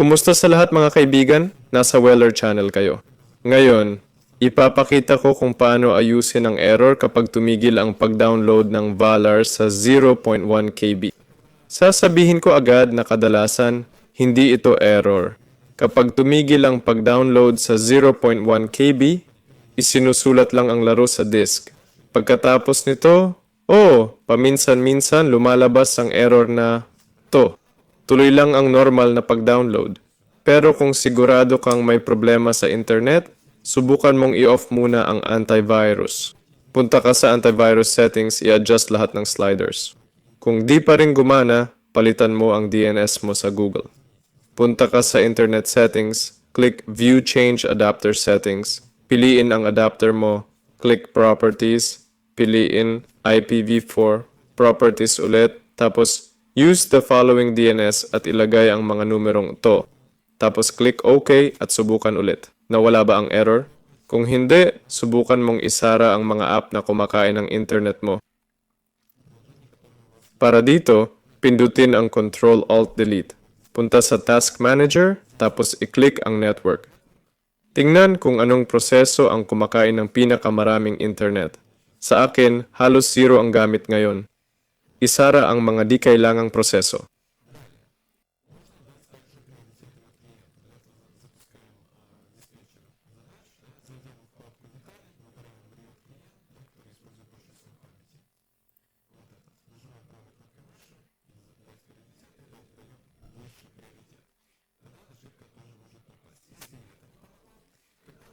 Kumusta sa lahat mga kaibigan? Nasa Weller Channel kayo. Ngayon, ipapakita ko kung paano ayusin ang error kapag tumigil ang pag-download ng Valar sa 0.1 KB. Sasabihin ko agad na kadalasan, hindi ito error. Kapag tumigil ang pag-download sa 0.1 KB, isinusulat lang ang laro sa disk. Pagkatapos nito, oh, paminsan-minsan lumalabas ang error na to. Tuloy lang ang normal na pag-download. Pero kung sigurado kang may problema sa internet, subukan mong i-off muna ang antivirus. Punta ka sa antivirus settings, i-adjust lahat ng sliders. Kung di pa rin gumana, palitan mo ang DNS mo sa Google. Punta ka sa internet settings, click View Change Adapter Settings, piliin ang adapter mo, click Properties, piliin IPv4, Properties ulit, tapos use the following DNS at ilagay ang mga numerong to. Tapos click OK at subukan ulit. Nawala ba ang error? Kung hindi, subukan mong isara ang mga app na kumakain ng internet mo. Para dito, pindutin ang Control-Alt-Delete. Punta sa Task Manager, tapos i-click ang network. Tingnan kung anong proseso ang kumakain ng pinakamaraming internet. Sa akin, halos zero ang gamit ngayon. Isara ang mga di kailangang proseso.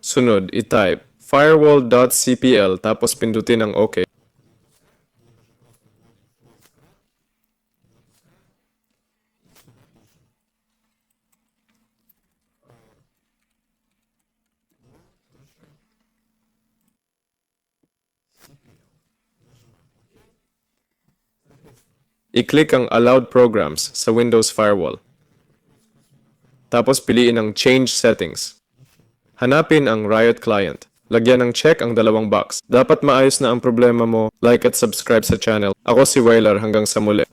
Sunod, i-type firewall.cpl tapos pindutin ang OK. I-click ang Allowed Programs sa Windows Firewall. Tapos piliin ang Change Settings. Hanapin ang Riot Client. Lagyan ng check ang dalawang box. Dapat maayos na ang problema mo. Like at subscribe sa channel. Ako si Wailer hanggang sa muli.